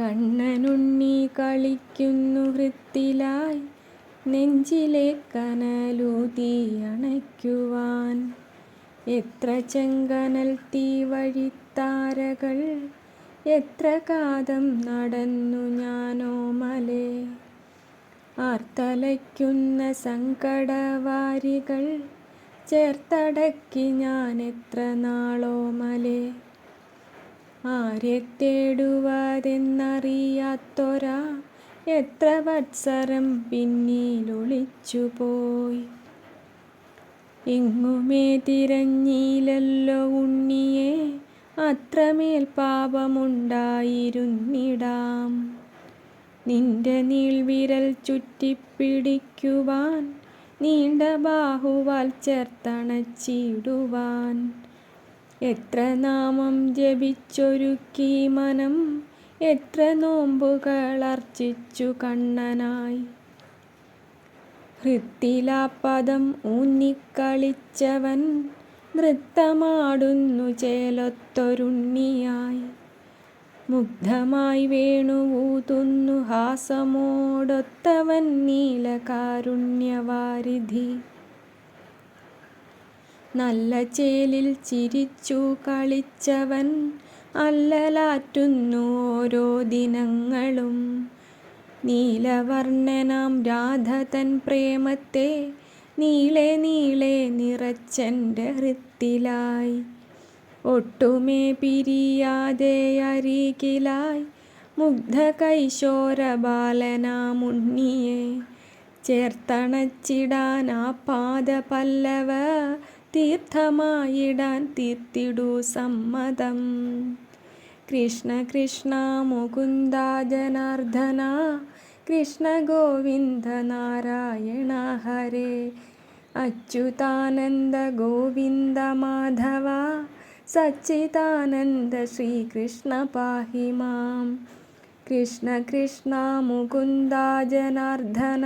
കണ്ണനുണ്ണി കളിക്കുന്നു ഹൃത്തിലായി നെഞ്ചിലെ കനലൂതി അണയ്ക്കുവാൻ എത്ര ചെങ്കനൽ തീവഴിത്താരകൾ എത്ര കാതം നടന്നു ഞാനോ മലേ. ആർത്തലയ്ക്കുന്ന സങ്കടവാരികൾ ചേർത്തടക്കി ഞാൻ എത്ര നാളോ മലേ. ആരെ തേടുവതെന്നറിയാത്തൊരാ? എത്ര വത്സരം പിന്നിലൊളിച്ചുപോയി? എങ്ങുമേ തിരഞ്ഞില്ലല്ലോ ഉണ്ണിയെ? അത്രമേൽ പാപമുണ്ടായിരുന്നിടാം. നിന്റെ നീൾവിരൽ ചുറ്റിപ്പിടിക്കുവാൻ നീണ്ട ബാഹുവാൽ ചേർത്തണച്ചിടുവാൻ എത്ര നാമം ജപിച്ചൊരുക്കി മനം എത്ര നോമ്പുകൾ അർച്ചിച്ചു കണ്ണനായി. ഹൃത്തിലാപദം ഊന്നിക്കളിച്ചവൻ നൃത്തമാടുന്നു ചേലൊത്തൊരുണ്ണിയായി. മുഗ്ധമായി വേണുവൂതുന്നു ഹാസമോടൊത്തവൻ നീലകാരുണ്യവാരിധി. നല്ല ചേലിൽ ചിരിച്ചു കളിച്ചവൻ അല്ലലാറ്റുന്നു ഓരോ ദിനങ്ങളും. നീലവർണനാം രാധതൻ പ്രേമത്തെ നീളെ നീളെ നിറച്ചെന്റെ ഹൃത്തിലായി. ഒട്ടുമേ പിരിയാതെ അരികിലായി മുഗ്ധ കൈശോര ബാലനാമുണ്ണിയെ ചേർത്തണച്ചിടാൻ ആ പാദ പല്ലവ തീർത്ഥമായിടാൻ തീർത്തിടൂ സമ്മതം കൃഷ്ണ കൃഷ്ണ മുകുന്ദ ജനാർദ്ദന കൃഷ്ണ ഗോവിന്ദ നാരായണ ഹരേ അച്യുതാനന്ദ ഗോവിന്ദ മാധവ സച്ചിദാനന്ദ ശ്രീകൃഷ്ണ പാഹി മാം കൃഷ്ണ കൃഷ്ണ മുകുന്ദ ജനാർദ്ദന